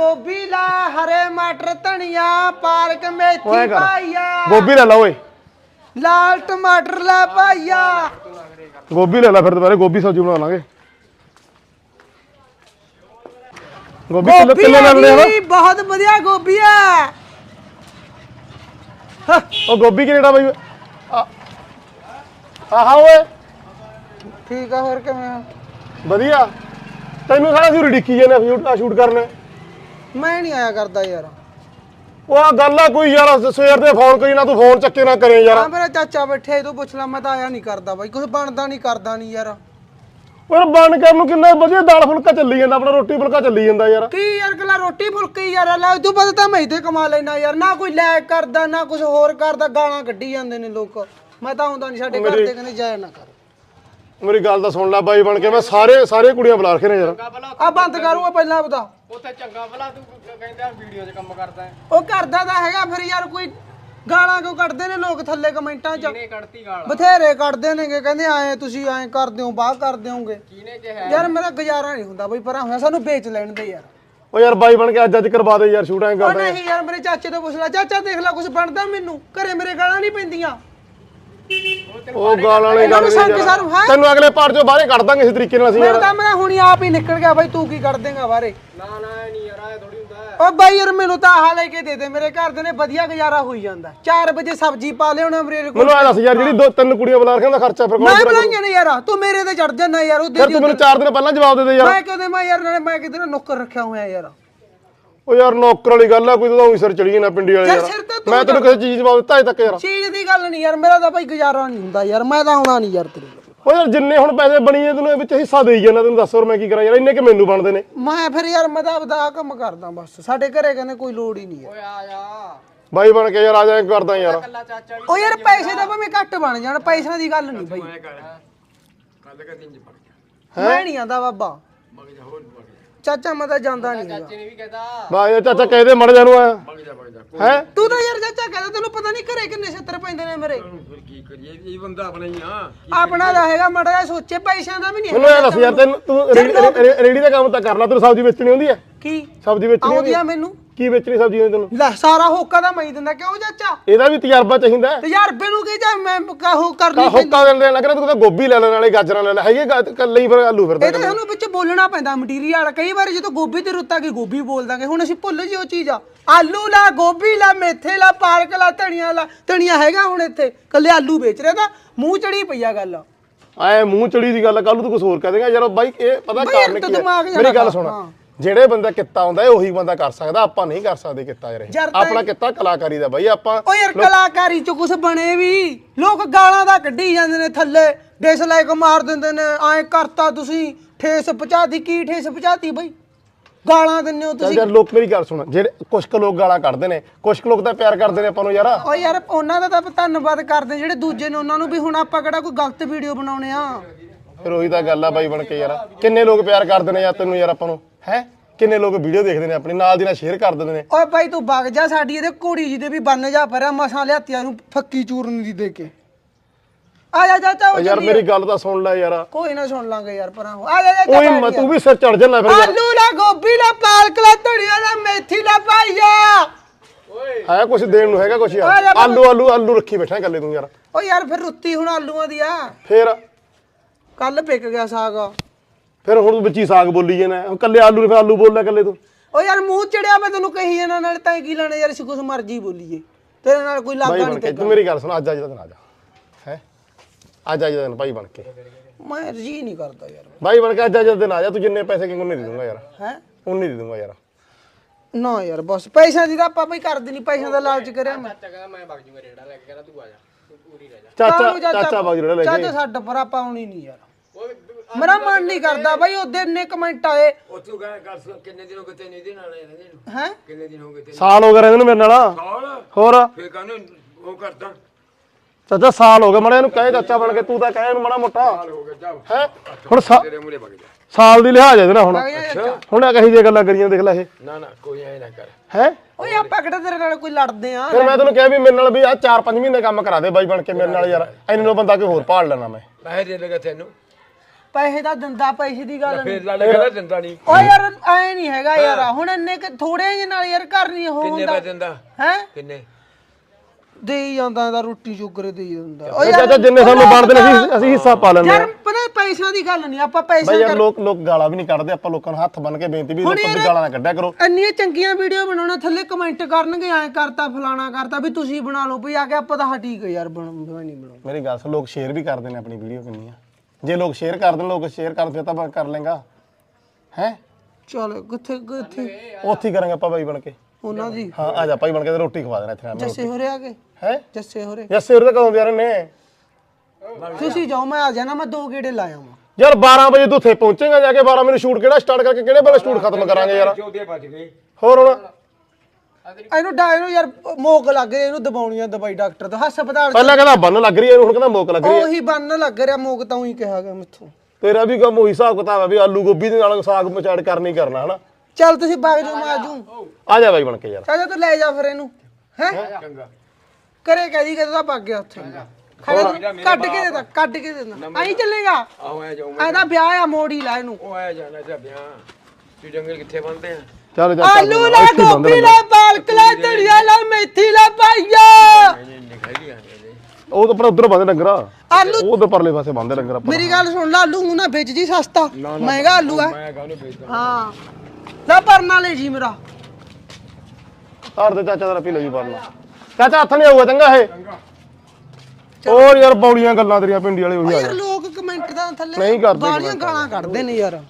ਗੋਭੀ ਲਾ ਹਰੇ ਮਟਰ ਧਨੀਆ ਪਾਲਕ ਓਏ ਮੇਥੀ ਕਰ। ਪਾਈਆ ਗੋਭੀ ਲੈ ਲਾ ਓਏ ਲਾਲ ਟਮਾਟਰ ਲਾ ਪਾਈਆ ਗੋਭੀ ਲੈ ਲੈ ਫਿਰ ਦੁਬਾਰੇ ਗੋਭੀ ਸਬਜ਼ੀ ਬਣਾ ਲਾਂਗੇ ਗੋਭੀ ਕਿਲੋ ਗੋਭੀ ਕਿਲੋ ਲੈ ਲੈਣੇ ਆ ਹੈਗੀ, ਬਹੁਤ ਵਧੀਆ ਗੋਭੀ ਆ ਉਹ ਗੋਭੀ ਕਿਹੜਾ ਬਾਈ ਆ- ਆਹਾ ਓਏ ਠੀਕ ਆ ਹੋਰ ਕਿਵੇਂ ਆ? ਵਧੀਆ ਤੈਨੂੰ ਸਾਰਾ ਸੀ ਡਿੱਕੀ ਜਾਂਦੇ ਸ਼ੂਟ ਆ ਸ਼ੂਟ ਕਰਨੇ ਮੈਂ ਨਹੀਂ ਆਇਆ ਕਰਦਾ ਯਾਰ। ਉਹ ਆ ਗੱਲ ਆ ਕੋਈ ਯਾਰ ਸਵੇਰ ਦੇ ਫੋਨ ਕਰੀ ਨਾ ਤੂੰ ਫੋਨ ਚੱਕੇ ਨਾ ਕਰੇ ਯਾਰ। ਮੇਰਾ ਚਾਚਾ ਬੈਠਿਆ ਇਹ ਤੋਂ ਪੁੱਛ ਲਾ ਮੈਂ ਤਾਂ ਆਇਆ ਨਹੀਂ ਕਰਦਾ ਬਾਈ ਕੁਝ ਬਣਦਾ ਨਹੀਂ ਕਰਦਾ ਨਹੀਂ ਯਾਰ। ਓਏ ਬਣ ਕਰਨ ਨੂੰ ਕਿੰਨਾ ਵਧੀਆ ਦਾਲ ਫੁਲਕਾ ਚੱਲੀ ਜਾਂਦਾ ਆਪਣਾ ਰੋਟੀ ਫੁਲਕਾ ਚੱਲੀ ਜਾਂਦਾ ਯਾਰ। ਕੀ ਯਾਰ ਕਲਾ ਰੋਟੀ ਫੁਲਕੀ ਯਾਰ ਲੈ ਤੂੰ ਪਤਾ ਤਾਂ ਮੈਂ ਤੇ ਕਮਾ ਲੈਣਾ ਯਾਰ ਨਾ ਕੋਈ ਲੈ ਕਰਦਾ ਨਾ ਕੁਝ ਹੋਰ ਕਰਦਾ ਗਾਲਾਂ ਕੱਢੀ ਜਾਂਦੇ ਨੇ ਲੋਕ। ਮੈਂ ਤਾਂ ਆਉਂਦਾ ਨਹੀਂ ਸਾਡੇ ਘਰ ਦੇ ਕਹਿੰਦੇ ਜਾਇਆ ਨਾ ਕਰ। ਮੇਰੀ ਗੱਲ ਤਾਂ ਸੁਣ ਲੈ ਬਾਈ ਬਣ ਕੇ ਮੈਂ ਸਾਰੇ ਸਾਰੇ ਕੁੜੀਆਂ ਬੁਲਾ ਰੱਖੇ ਨੇ ਯਾਰ। ਆ ਬੰਦ ਕਰੂਗਾ ਪਹਿਲਾਂ ਬਤਾ ਉੱਥੇ ਚੰਗਾ ਭਲਾ ਤੂੰ ਕ- ਕਹਿੰਦਾ ਵੀਡੀਓ 'ਚ ਕੰਮ ਕਰਦਾ ਹੈ। ਉਹ ਕਰਦਾ ਤਾਂ ਹੈਗਾ ਫਿਰ ਯਾਰ ਕੋਈ ਗਾਲਾਂ ਕਿਉਂ ਕੱਢਦੇ ਨੇ ਲੋਕ ਥੱਲੇ ਕਮੈਂਟਾਂ 'ਚ? ਕਿਹਨੇ ਕੱਢਤੀ ਗਾਲ? ਬਥੇਰੇ ਕੱਢਦੇ ਨੇਗੇ ਕਹਿੰਦੇ ਆਏ ਤੁਸੀਂ ਐਂ ਕਰਦੇ ਹੋ ਬਾਹ ਕਰ ਦਿਓਗੇ ਕਿਹਨੇ ਕਿਹਾ ਯਾਰ ਮੇਰਾ ਗੁਜ਼ਾਰਾ ਨਹੀਂ ਹੁੰਦਾ ਬਈ ਪਰਾਂ ਹੋਇਆ ਸਾਨੂੰ ਵੇਚ ਲੈਣ ਦੇ ਯਾਰ। ਓ ਯਾਰ ਬਾਈ ਬਣ ਕੇ ਅੱਜ ਅੱਜ ਕਰਵਾ ਦੇ ਯਾਰ ਸ਼ੂਟ ਐਂ ਉਹ ਕਰਦੇ ਨਹੀਂ ਯਾਰ ਮੇਰੇ ਚਾਚੇ ਤੋਂ ਪੁੱਛ ਲੈ। ਚਾਚਾ ਦੇਖ ਲੈ ਕੁਝ ਬਣਦਾ ਮੈਨੂੰ? ਘਰੇ ਮੇਰੇ ਗਾਲਾਂ ਨਹੀਂ ਪੈਂਦੀਆਂ। ਉਹ ਗਾਲ ਵਾਲੇ ਗੱਲ ਨਹੀਂ ਯਾਰ ਸਰ ਹੈ? ਤੈਨੂੰ ਅਗਲੇ ਪਾਰਟ ਚੋਂ ਬਾਹਰੇ ਕੱਢ ਦਾਂਗੇ ਇਸ ਤਰੀਕੇ ਨਾਲ ਅਸੀਂ ਮੈਂ ਯਾਰ। ਤਾਂ ਮੈਂ ਹੁਣੀ ਆਪ ਹੀ ਨਿਕਲ ਗਿਆ ਬਾਈ ਤੂੰ ਕੀ ਕਰ ਦੇਂਗਾ ਬਾਰੇ ਨਾ ਨਾ ਇਹ ਨਹੀਂ ਯਾਰ ਇਹ ਥੋੜੀ ਹੁੰਦਾ ਓ ਬਾਈ ਯਾਰ ਮੈਨੂੰ ਤਾਂ ਆਹ ਲੈ ਕੇ ਦੇ ਦੇ ਮੇਰੇ ਘਰ ਦੇ ਨੇ ਵਧੀਆ ਗੁਜ਼ਾਰਾ ਹੋਈ ਜਾਂਦਾ। 4 ਵਜੇ ਸਬਜ਼ੀ ਪਾ ਲਿਆਉਣਾ ਮੇਰੇ ਕੋਲ। ਮੈਨੂੰ ਐ ਦੱਸ ਯਾਰ ਜਿਹੜੀ ਦੋ ਤਿੰਨ ਕੁੜੀਆਂ ਬੁਲਾ ਰੱਖਿਆ ਉਹਦਾ ਖਰਚਾ ਫਿਰ ਕੌਣ ਮੈਂ ਕਰੂ? ਬੁਲਾਈਆਂ ਨੇ ਯਾਰ ਤੂੰ ਮੇਰੇ ਤੇ ਚੜ ਜਾਣਾ ਯਾਰ ਉਹ ਦੇ ਫਿਰ ਤੂੰ ਮੈਨੂੰ 4 ਦਿਨ ਪਹਿਲਾਂ ਜਵਾਬ ਦੇ ਦੇ ਯਾਰ। ਮੈਂ ਕਿਉਂ ਦੇ ਮੈਂ ਯਾਰ ਨਾਲੇ ਮੈਂ ਕਿਤੇ ਨਾ ਨੌਕਰ ਰੱਖਿਆ ਹੋਇਆ ਯਾਰ। ਓ ਯਾਰ ਨੌਕਰ ਵਾਲੀ ਗੱਲ ਆ ਕੋਈ ਤਾਂ ਉਹੀ ਸਿਰ ਚੜੀ ਨਾ ਪਿੰਡੀ ਵਾਲੇ ਯਾਰ ਯਾਰ। ਸਿਰ ਤਾਂ ਤੂੰ ਮੈਂ ਤੈਨੂੰ ਕਿਸੇ ਚੀਜ਼ ਜਵਾਬ ਦਿੱਤਾ ਅਜੇ ਤੱਕ ਯਾਰ। ਚੀਜ਼ ਦੀ ਗੱਲ ਨਹੀਂ ਯਾਰ ਮੇਰਾ ਤਾਂ ਭਾਈ ਗੁਜ਼ਾਰਾ ਨਹੀਂ ਹੁੰਦਾ ਯਾਰ ਮੈਂ ਤਾਂ ਆਉਣਾ ਨਹੀਂ ਯਾਰ ਤੇਰੇ ਕੋਲ। ਓ ਯਾਰ ਜਿੰਨੇ ਹੁਣ ਪੈਸੇ ਬਣੀ ਜਾਂਦੇ ਤੈਨੂੰ ਇਹ ਵਿੱਚ ਹਿੱਸਾ ਦੇਈ ਜਾਂਦਾ ਤੈਨੂੰ ਦੱਸ ਹੋਰ ਮੈਂ ਕੀ ਕਰਾਂ ਯਾਰ ਇੰਨੇ ਕਿ ਮੈਨੂੰ ਬਣਦੇ ਨੇ? ਮੈਂ ਫਿਰ ਯਾਰ ਮੈਂ ਤਾਂ ਆਪਦਾ ਆਹ ਕੰਮ ਕਰਦਾ ਬਸ ਸਾਡੇ ਘਰੇ ਕਹਿੰਦੇ ਕੋਈ ਲੋੜ ਹੀ ਨਹੀਂ ਯਾਰ ਓਏ ਆ ਜਾ। ਬਾਈ ਬਣ ਕੇ ਯਾਰ ਆ ਜਾ ਕਰਦਾ ਯਾਰ। ਉਹ ਯਾਰ ਪੈਸੇ ਤਾਂ ਭਾਵੇਂ ਘੱਟ ਬਣ ਜਾਣ ਪੈਸਿਆਂ ਦੀ ਗੱਲ ਨਹੀਂ ਭਾਈ ਕੱਲ ਕਾ ਦਿਨ ਚ ਪੜ ਗਿਆ। ਮੈਂ ਨਹੀਂ ਆਂਦਾ ਬਾਬਾ। ਚਾਚਾ ਮੈਂ ਤਾਂ ਜਾਂਦਾ ਨਹੀਂ ਹੈਗਾ। ਚਾਚੇ ਨੇ ਵੀ ਕਹਤਾ। ਬਾਈ ਚਾਚਾ ਕਹਿਦੇ ਮੜ ਜਾਨੂੰ ਆ। ਬਗ ਜਾ ਬਗ ਜਾ ਹੈ? ਤੂੰ ਤਾਂ ਯਾਰ ਚਾਚਾ ਕਹਿੰਦਾ ਤੈਨੂੰ ਪਤਾ ਨਹੀਂ ਘਰੇ ਕਿੰਨੇ ਛੱਤਰ ਪੈਂਦੇ ਨੇ ਮੇਰੇ। ਫਿਰ ਕੀ ਕਰੀਏ ਇਹ ਬੰਦਾ ਆਪਣਾ ਹੀ ਆ। ਆਪਣਾ ਦਾ ਹੈਗਾ ਮੜਾ ਜਿਹਾ ਸੋਚੇ ਪੈਸਿਆਂ ਦਾ ਵੀ ਨਹੀਂ ਮੈਨੂੰ ਇਹ ਦੱਸ ਯਾਰ ਤੈਨੂੰ। ਤੂੰ ਰੇੜੀ- ਦਾ ਕੰਮ ਤਾਂ ਕਰ ਲੈ ਤੈਨੂੰ ਸਬਜ਼ੀ ਵੇਚਣੀ ਆਉਂਦੀ ਹੈ। ਕੀ? ਸਬਜ਼ੀ ਵੇਚਣੀ ਆਉਂਦੀ ਆ ਮੈਨੂੰ? ਕੀ ਵੇਚਣੀ ਸਬਜ਼ੀ ਤੈਨੂੰ? ਲੈ ਸਾਰਾ ਹੋਕਾ ਦਾ ਮੈਂ ਹੀ ਦਿੰਦਾ ਕਿਉਂ ਚਾਚਾ? ਇਹਦਾ ਵੀ ਤਜਰਬਾ ਚਾਹੀਦਾ ਹੈ। ਤੇ ਰੁਪਏ ਨੂੰ ਕੀ ਜਾ ਮੈਂ ਕਹੋ ਕਰ ਕਾ ਲਈ ਹੁੱਕਾ ਦੇ ਲੱਗਣਾ ਤੂੰ ਤਾਂ ਗੋਭੀ ਲੈ ਲੈਣ ਵਾਲੇ ਗਾਜਰਾਂ ਲੈ ਲੈ ਹੈਗੇ ਗਾ- ਕੱਲੇ ਹੀ ਫਿਰ ਆਲੂ ਫਿਰਦਾ ਇਹ ਤਾਂ ਸਾਨੂੰ ਵਿੱਚ ਬੋਲਣਾ ਪੈਂਦਾ ਮਟੀਰੀਅਲ ਕਈ ਵਾਰ ਜਦੋਂ ਗੋਭੀ ਤੇ ਰੁੱਤਾ ਕੀ ਗੋਭੀ ਬੋਲ ਦਾਂਗੇ ਹੁਣ ਅਸੀਂ ਭੁੱਲ ਜੀ ਉਹ ਚੀਜ਼ ਆ। ਆਲੂ ਲਾ ਗੋਭੀ ਲਾ ਮੇਥੇ ਲਾ ਪਾਲਕ ਲਾ ਧਨੀਆ ਲਾ ਧਨੀਆ ਹੈਗਾ ਹੁਣ ਇੱਥੇ। ਕੱਲੇ ਆਲੂ ਵੇਚ ਰਿਹਾ ਤਾਂ ਮੂੰਹ ਚੜੀ ਪਈ ਆ ਗੱਲ। ਐ ਮੂੰਹ ਚੜੀ ਦੀ ਗੱਲ ਕੱਲ ਨੂੰ ਤੂੰ ਕੁਝ ਹੋਰ ਕਹਿ ਦੇਗਾ। ਯਾਰ ਬਾਈ ਇਹ ਪਤਾ ਬਾਈ ਕਾਰਨ ਕੀ ਦਿਮਾਗ ਹੈ ਜਿਹਾ ਮੇਰੀ ਗੱਲ ਲੱਗਾ, ਸੁਣ। ਹਾਂ। ਜਿਹੜੇ ਬੰਦਾ ਕਿੱਤਾ ਆਉਂਦਾ ਹੈ ਉਹੀ ਬੰਦਾ ਕਰ ਸਕਦਾ ਆਪਾਂ ਨਹੀਂ ਕਰ ਸਕਦੇ ਕਿੱਤਾ ਯਾਰ ਇਹ। ਯਾਰ ਤਾਂ ਆਪਣਾ ਕਿੱਤਾ ਕਲਾਕਾਰੀ ਦਾ ਬਾਈ ਆਪਾਂ ਓ ਯਾਰ ਕਲਾਕਾਰੀ ਚ ਕੁਝ ਬਣੇ ਵੀ। ਲੋਕ ਗਾਲਾਂ ਦਾ ਕੱਢੀ ਜਾਂਦੇ ਨੇ ਥੱਲੇ ਡਿਸਲਾਈਕ ਮਾਰ ਦਿੰਦੇ ਨੇ ਐਂ ਕਰਤਾ ਤੁਸੀਂ ਠੇਸ ਪਚਾਤੀ ਕੀ ਠੇਸ ਪਚਾਤੀ ਬਈ? ਗਾਲਾਂ ਦਿੰਦੇ ਹੋ ਤੁਸੀਂ। ਯਾਰ ਲੋਕ ਮੇਰੀ ਗੱਲ ਸੁਣ ਜਿਹੜੇ ਕੁਝ ਕੁ ਲੋਕ ਗਾਲਾਂ ਕੱਢਦੇ ਨੇ ਕੁਝ ਕੁ ਲੋਕ ਤਾਂ ਪਿਆਰ ਕਰਦੇ ਨੇ ਆਪਾਂ ਨੂੰ ਯਾਰ। ਓ ਯਾਰ ਉਹਨਾਂ ਦਾ ਤਾਂ ਧੰਨਵਾਦ ਕਰਦੇ ਜਿਹੜੇ ਦੂਜੇ ਨੇ ਉਹਨਾਂ ਨੂੰ ਵੀ ਹੁਣ ਆਪਾਂ ਕਿਹੜਾ ਕੋਈ ਗਲਤ ਵੀਡੀਓ ਬਣਾਉਣੇ ਆ। ਫਿਰ ਉਹੀ ਤਾਂ ਗੱਲ ਆ ਬਾਈ ਬਣ ਕੇ ਯਾਰ। ਕਿੰਨੇ ਲੋਕ ਪਿਆਰ ਕਰਦੇ ਨੇ ਯਾਰ ਤੈਨੂੰ ਯਾਰ ਆਪਾਂ ਨੂੰ ਹੈ? ਕਿੰਨੇ ਲੋਕ ਵੀਡੀਓ ਦੇਖਦੇ ਨੇ ਆਪਣੀ ਨਾਲ ਦੀ ਨਾਲ ਸ਼ੇਅਰ ਕਰ ਦਿੰਦੇ ਨੇ। ਓਏ ਭਾਈ ਤੂੰ ਵਗ ਜਾ ਸਾਡੀ ਇਹਦੇ ਕੁੜੀ ਜੀ ਦੇ ਵੀ ਬੰਨ ਜਾ ਪਰਾਂ ਮਸਾਂ ਲਿਆਤੀਆਂ ਨੂੰ ਫੱਕੀ ਚੂਰਨ ਦੀ ਦੇ ਕੇ। ਆ ਜਾ ਓ ਉਹ ਯਾਰ। ਮੇਰੀ ਗੱਲ ਤਾਂ ਸੁਣ ਲੈ ਯਾਰ। ਕੋਈ ਨਾ ਸੁਣ ਲਾਂਗੇ ਯਾਰ ਪਰਾਂ ਹੋ। ਆ ਜਾ ਚਾਚਾ ਓਏ ਮੈਂ ਜਾ। ਤੂੰ ਵੀ ਸਿਰ ਚੜ ਜਾਣਾ ਫਿਰ ਯਾਰ। ਆਲੂ ਲਾ ਗੋਭੀ ਲਾ ਪਾਲਕ ਲਾ ਧਨੀਆ ਲਾ ਮੇਥੀ ਲਾ ਪਾਈਆ ਓਏ ਹੈ ਕੁਝ ਦੇਣ ਨੂੰ ਹੈਗਾ ਕੁਝ ਆ ਯਾਰ ਜਾ ਆਲੂ ਆਲੂ ਆਲੂ ਰੱਖੀ ਬੈਠਾ ਇਕੱਲੇ ਤੂੰ ਯਾਰ। ਓ ਯਾਰ ਫਿਰ ਰੁੱਤੀ ਹੁਣ ਆਲੂਆਂ ਦੀ ਆ। ਫੇਰ ਕੱਲ ਪਿਕ ਗਿਆ ਸਾਗ। ਫਿਰ ਹੁਣ ਤੂੰ ਵਿੱਚੀ ਸਾਗ ਬੋਲੀ ਜਾਣਾ। ਹੁਣ ਕੱਲੇ ਆਲੂ ਨੇ ਫਿਰ ਆਲੂ ਬੋਲ ਲੈ ਕੱਲੇ ਤੂੰ। ਓ ਯਾਰ ਮੂੰਹ ਚੜਿਆ ਮੈਂ ਤੈਨੂੰ ਕਹੀ ਜਾਣਾ ਨਾਲ ਤਾਂ ਕੀ ਲੈਣਾ ਯਾਰ ਅਸੀਂ ਕੁਛ ਮਰਜ਼ੀ ਬੋਲੀਏ। ਤੇਰੇ ਨਾਲ ਕੋਈ ਭਾਈ ਲਾਗਾ ਬਣ ਨਹੀਂ ਕੇ ਤੂੰ ਮੇਰੀ ਗੱਲ ਸੁਣ ਅੱਜ ਅੱਜ ਦਾ ਦਿਨ ਆ ਜਾ ਹੈ? ਅੱਜ ਅੱਜ ਦਾ ਦਿਨ ਭਾਈ ਬਣ ਕੇ। ਮੈਂ ਜੀ ਨਹੀਂ ਕਰਦਾ ਯਾਰ। ਭਾਈ ਬਣ ਕੇ ਅੱਜ ਅੱਜ ਦਾ ਦਿਨ ਆ ਜਾ ਤੂੰ ਜਿੰਨੇ ਪੈਸੇ ਕਿੰਗੋ ਨਹੀਂ ਦੇ ਦੂੰਗਾ ਯਾਰ। ਹੈ? ਉਨੇ ਦੇ ਦੂੰਗਾ ਯਾਰ। ਨਾ ਯਾਰ ਬਸ ਪੈਸਿਆਂ ਦੀ ਤਾਂ ਆਪਾਂ ਬਈ ਕਰਦੇ ਨਹੀਂ ਪੈਸਿਆਂ ਦਾ ਲਾਲਚ ਕਰਿਆ ਮੈਂ। ਚਾਚਾ ਕਹਿੰਦਾ ਮੈਂ ਬਗ ਜੂਗਾ ਰੇੜਾ ਲੈ ਕੇ ਕਹਿੰਦਾ ਤੂੰ ਆ ਜਾ ਤੂੰ ਪੂਰੀ ਰਹਿ ਜਾ। ਚਾਚਾ ਚਾਚਾ ਬਾਜੂ ਚਾਚਾ ਕੇ। ਛੱਡ ਪਰ ਆਪਾਂ ਆਉਣੀ ਨਹੀਂ ਯਾਰ। ਮੇਰਾ ਮਨ ਨਹੀਂ ਕਰਦਾ ਬਾਈ ਉਹਦੇ ਨੇ ਕਮੈਂਟ ਆਏ। ਗੱਲ ਸੁਣ, ਕਿੰਨੇ ਦਿਨ ਹੋ ਗਏ ਤੈਨੂੰ ਇਹਦੇ ਨਾਲ ਰਹਿੰਦੇ ਨੂੰ? ਹੈ? ਕਿੰਨੇ ਦਿਨ ਹੋ ਗਏ ਤੈਨੂੰ? ਸਾਲ ਹੋ ਗਏ ਰਹਿੰਦੇ ਨੂੰ ਮੇਰੇ ਨਾਲ। ਹੋਰ? ਫੇਰ ਕਾਹਨੂੰ ਉਹ ਕਰਦਾ। ਚਾਚਾ ਸਾਲ ਹੋ ਗਏ ਮੜਾ ਇਹਨੂੰ ਕਹੇ ਚਾਚਾ ਬਣ ਕੇ ਤੂੰ ਤਾਂ ਕਹੇ ਇਹਨੂੰ ਮੜਾ ਮੋਟਾ। ਹੋ ਗਿਆ ਜਾ ਹੈ? ਹੁਣ ਸਾ- ਤੇਰੇ ਮੂਰੇ ਬਗ ਜਾ। ਸਾਲ ਦੀ ਲਿਹਾਜ਼ ਹੈ ਇਹਦੇ ਨਾਲ ਹੁਣ। ਹੁਣ ਆ ਕਹੀ ਜੇ ਗੱਲਾਂ ਕਰੀਆਂ ਦੇਖ ਲੈ ਇਹ। ਨਾ ਨਾ ਕੋਈ ਐ ਨਾ ਕਰ। ਹੈ? ਓਏ ਆਪਾਂ ਕਿਹੜਾ ਤੇਰੇ ਨਾਲ ਕੋਈ ਲੜਦੇ ਆ? ਫਿਰ ਮੈਂ ਤੈਨੂੰ ਕਿਹਾ ਵੀ ਮੇਰੇ ਨਾਲ ਵੀ ਆ 4-5 ਮਹੀਨੇ ਕੰਮ ਕਰਾ ਦੇ ਬਾਈ ਬਣ ਕੇ ਮੇਰੇ ਨਾਲ ਯਾਰ। ਐਨੇ ਨੂੰ ਬੰਦਾ ਕੋਈ ਹੋਰ ਭਾਲ ਲੈਣਾ ਮੈਂ। ਪੈਸੇ ਦੇ ਦੇਗਾ ਤੈਨੂੰ। ਪੈਸੇ ਦਾ ਦਿੰਦਾ ਪੈਸੇ ਦੀ ਗੱਲ ਨਹੀਂ ਫੇਰ ਲਾਲੇ ਕਹਿੰਦਾ ਦਿੰਦਾ ਨਹੀਂ। ਓ ਯਾਰ ਐ ਨਹੀਂ ਹੈਗਾ ਯਾਰ ਹੁਣ ਇੰਨੇ ਕੁ ਥੋੜੇ ਜਿਹੇ ਨਾਲ ਯਾਰ ਘਰ ਨਹੀਂ ਉਹ ਕਿੰਨੇ ਹੁੰਦਾ। ਪੈ ਦਿੰਦਾ? ਹੈ? ਕਿੰਨੇ? ਦੇਈ ਜਾਂਦਾ ਇਹਦਾ ਰੋਟੀ ਚੁਗਰੇ ਦੇਈ ਜਾਂਦਾ। ਓ ਚਾਚਾ ਜਿੰਨੇ ਸਾਨੂੰ ਬਣਦੇ ਨੇ ਅਸੀਂ ਅਸੀਂ ਹਿੱਸਾ ਪਾ ਲੈਂਦੇ ਯਾਰ ਆ ਪਤਾ ਪੈਸਿਆਂ ਦੀ ਗੱਲ ਨਹੀਂ ਆਪਾਂ ਬਈ ਪੈਸੇ ਯਾਰ ਲੋਕ ਲੋਕ ਗਾਲਾਂ ਵੀ ਨਹੀਂ ਕੱਢਦੇ ਆਪਾਂ ਲੋਕਾਂ ਨੂੰ ਹੱਥ ਬੰਨ ਕੇ ਬੇਨਤੀ ਵੀ ਲੋਕਾਂ ਦੀ ਗਾਲਾਂ ਨਾ ਕੱਢਿਆ ਕਰੋ। ਇੰਨੀਆਂ ਚੰਗੀਆਂ ਵੀਡੀਓ ਬਣਾਉਣਾ ਥੱਲੇ ਕਮੈਂਟ ਕਰਨਗੇ ਐ ਕਰਤਾ ਫਲਾਣਾ ਕਰਤਾ ਵੀ ਤੁਸੀਂ ਬਣਾ ਲਓ ਵੀ ਆ ਕੇ ਆਪਾਂ ਤਾਂ ਹਾਂ ਠੀਕ ਹੈ ਯਾਰ ਬਣ ਨਹੀਂ ਬਣਾਉਂਦਾ ਮੇਰੀ ਗੱਲ ਸੁਣ ਲੋਕ ਸ਼ੇਅਰ ਵੀ ਕਰਦੇ ਨੇ ਆਪਣੀ ਵੀਡੀਓ ਕਿੰਨੀਆਂ। ਜੇ ਲੋਕ ਸ਼ੇਅਰ ਕਰ ਦੇਣ ਲੋਕ ਸ਼ੇਅਰ ਕਰ ਫਿਰ ਤਾਂ ਆਪਾਂ ਕਰ ਲੇਗਾ। ਹੈ? ਚਲ ਕਿੱਥੇ ਕਿੱਥੇ? ਉੱਥੇ ਹੀ ਕਰਾਂਗੇ ਆਪਾਂ ਬਾਈ ਬਣ ਕੇ। ਉਹਨਾਂ ਦੀ? ਹਾਂ ਆ ਜਾ ਭਾਈ ਬਣ ਕੇ ਤੇ ਰੋਟੀ ਖਵਾ ਦੇਣਾ ਇੱਥੇ ਜੱਸੇ ਹੋਰੇ ਆ ਗਏ? ਹੈ? ਜੱਸੇ ਹੋਰੇ? ਜੱਸੇ ਉਰੇ ਤਾਂ ਕਦੋਂ ਦੇ ਨੇ? ਤੁਸੀਂ ਜਾਓ ਮੈਂ ਆ ਜਾਣਾ ਮੈਂ ਦੋ ਗੇੜੇ ਲਾਇਆ ਵਾਂ ਯਾਰ 12 ਵਜੇ ਤੂੰ ਉੱਥੇ ਪਹੁੰਚੇਗਾ ਜਾ ਕੇ 12 ਮੈਨੂੰ ਸ਼ੂਟ ਕਿਹੜਾ ਸਟਾਰਟ ਕਰਕੇ ਕਿਹੜੇ ਵੇਲੇ ਸ਼ੂਟ ਖਤਮ ਕਰਾਂਗੇ ਯਾਰ? ਚੌਦੇ ਵੱਜ ਗਏ। ਹੋਰ ਹੁਣ? ਇਹਨੂੰ ਡਾ ਇਹਨੂੰ ਯਾਰ ਮੋਕ ਲੱਗ ਰਿਹਾ ਇਹਨੂੰ ਦਬਾਉਣੀਆਂ ਦਵਾਈ ਡਾਕਟਰ ਤੋਂ। ਹਸਪਤਾਲ ਚ ਪਹਿਲਾਂ ਕਹਿੰਦਾ ਬੰਨ ਲੱਗ ਰਹੀ ਹੈ ਹੁਣ ਕਹਿੰਦਾ ਮੋਕ ਲੱਗ ਰਹੀ ਹੈ ਉਹੀ ਬੰਨ ਲੱਗ ਰਿਹਾ ਮੋਕ ਤਾਂ ਉਹੀ ਕਿਹਾ ਗਿਆ ਮੈਥੋਂ। ਤੇਰਾ ਵੀ ਕੰਮ ਉਹੀ ਹਿਸਾਬ ਕਿਤਾਬ ਹੈ ਵੀ ਆਲੂ ਗੋਭੀ ਦੇ ਨਾਲ ਸਾਗ ਮਚਾੜ ਕਰਨੀ ਕਰਨਾ ਹਨਾ? ਚੱਲ ਤੁਸੀਂ ਬਾਗ ਜਾਓ ਮੈਂ ਆ ਆ ਜਾ ਬਾਈ ਬਣ ਕੇ ਯਾਰ। ਚਾਚਾ ਤੂੰ ਲੈ ਜਾ ਫਿਰ ਇਹਨੂੰ। ਹੈ? ਚੰਗਾ। ਕਰੇ ਕਹਦੀ ਕਦੋਂ ਦਾ ਭੱਗ ਗਿਆ ਉੱਥੇ। ਖੜਾ ਕੱਢ ਕੇ ਦੇ ਤਾ ਕੱਢ ਕੇ ਦੇ ਤਾ। ਆਈ ਚੱਲੇਗਾ? ਆਹੋ ਐ ਜਾਉਂ ਐਦਾ ਵਿਆਹ ਆ ਮੋੜ ਹੀ ਲਾ ਇਹਨੂੰ। ਉਹ ਆਇਆ ਜਾਣਾ ਤੇ ਬਿਆਂ ਤੂੰ ਜੰਗਲ ਕਿੱਥੇ ਬੰਦੇ ਆ? ਚੱਲ ਜਾ ਆਲੂ ਲਾ ਗੋਭੀ ਲਾ ਪਾਲਕ ਲਾ ਧਨੀਆ ਲਾ ਮੇਥੀ ਲਾ ਪਾਈਆ। ਉਹ ਤਾਂ ਆਪਣਾ ਉਧਰ ਬੰਦੇ ਡੰਗਰਾ। ਆਲੂ ਉਹ ਉਧਰ ਪਰਲੇ ਪਾਸੇ ਬੰਦੇ ਡੰਗਰ ਮੇਰੀ ਗੱਲ ਸੁਣ ਲਾ ਆਲੂ ਨਾ ਵੇਚ ਜੀ ਸਸਤਾ। ਮਹਿੰਗਾ ਆਲੂ ਆ ਹਾਂ। ਲੈ ਪਰਨਾ ਲੈ ਜੀ ਮੇਰਾ। ਹਾਰ ਦੇ ਚਾਚਾ ਦਾ ਪੀ ਲਓ ਜੀ ਪਰਲਾ ਚਾਚਾ ਹੱਥ ਨਹੀਂ ਆਊਗਾ ਚੰਗਾ ਇਹ। ਹੋਰ ਯਾਰ ਬੌਲੀਆਂ ਗੱਲਾਂ ਤੇਰੀਆਂ ਪਿੰਡੀ ਵਾਲੇ ਉਹੀ ਆ ਯਾਰ ਲੋਕ ਕਮੈਂਟ ਦਾ ਥੱਲੇ ਨਹੀਂ ਕਰਦੇ ਗਾਲੀਆਂ ਗਾਲਾਂ ਕੱਢਦੇ ਨੇ ਯਾਰ।